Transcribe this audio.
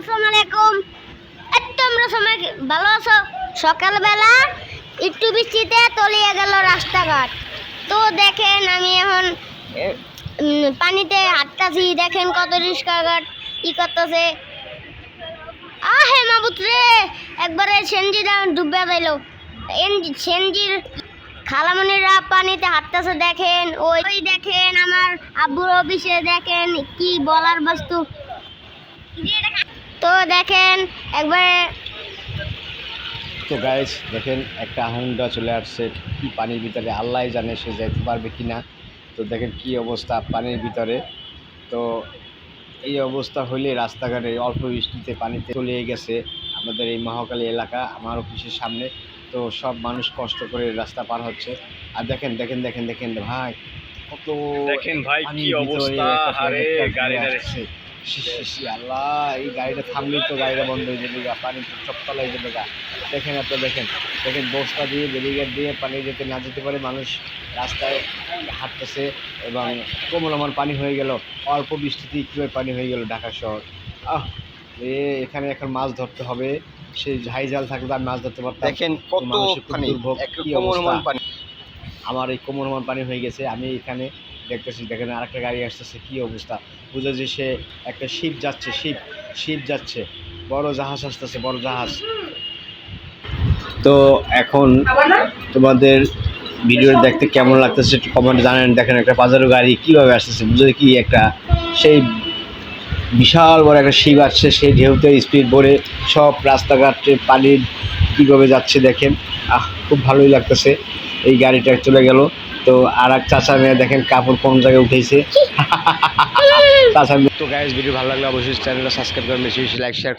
আসসালামু আলাইকুম তোমরা ভালো আছো? সকালবেলা একটু বৃষ্টিতে তলিয়ে গেল রাস্তাঘাট। তো দেখেন আমি এখন পানিতে হাঁটতাছি, দেখেন কত রিস্কাঘাট ই করতেছে। আহে মাবুত রে, একবারে সেনজিটা ডুবে গেল সেনজির খালামনিরা পানিতে হাঁটতেছে, দেখেন। ওই দেখেন আমার আব্বুর অফিসে, দেখেন কি বলার বস্তু। দেখেন একবারে তো গাইজ দেখেন একটা হুন্ডা চলে আসছে। কি পানির ভিতরে? আল্লাহ জানে সে যাইতে পারবে কি না তো দেখেন কি অবস্থা পানির ভিতরে। তো এই অবস্থা হলে রাস্তাঘাটে অল্প বৃষ্টিতে পানিতে চলে গেছে আমাদের এই মহাকালী এলাকা আমার অফিসের সামনে। তো সব মানুষ কষ্ট করে রাস্তা পার হচ্ছে। আর দেখেন দেখেন দেখেন দেখেন ভাই কত দেখেন ভাই কি অবস্থা, আরে ট্রাক্টর আল্লাহ এই গাড়িটা থামলেই তো গাড়িটা বন্ধ হয়ে যাবে গা পানি সব তলায় যাবে গা। দেখেন এত দেখেন দেখেন বস্তা দিয়ে ব্যারিকেড দিয়ে পানি যেতে না যেতে পারে মানুষ রাস্তায় হাঁটতেছে এবং কোমলমান পানি হয়ে গেল অল্প বৃষ্টিতেই কীভাবে পানি হয়ে গেল ঢাকা শহর। আহ এ এখানে এখন মাছ ধরতে হবে সেই ঝাই জাল থাকলে আর মাছ ধরতে পারতাম। দেখেন কত দুর্ভোগ। পানি। আমার এই কোমরমান পানি হয়ে গেছে আমি এখানে দেখতেছি দেখেন আরেকটা গাড়ি আসতেছে কি অবস্থা? বুঝে যে সে একটা শিপ যাচ্ছে শিপ শিপ যাচ্ছে। বড় জাহাজ আসতেছে বড় জাহাজ। তো এখন তোমাদের ভিডিও দেখতে কেমন লাগতেছে একটু কমেন্টে জানেন। দেখেন একটা বাজারও গাড়ি কীভাবে আসতেছে বুঝে কি একটা সেই বিশাল বড় একটা শিপ আসছে সেই ঢেউতে স্পিড ভরে সব রাস্তাঘাটে পানির কীভাবে যাচ্ছে দেখেন। আহ খুব ভালোই লাগতেছে। এই গাড়িটা চলে গেল। তো আর এক চাচা মেয়ে দেখেন কাপড় কোন জায়গায় উঠেছে। চাচা মেয়ে তো গাইজ ভিডিও ভালো লাগলে অবশ্যই চ্যানেলটা সাবস্ক্রাইব করবেন বেশি বেশি লাইক শেয়ার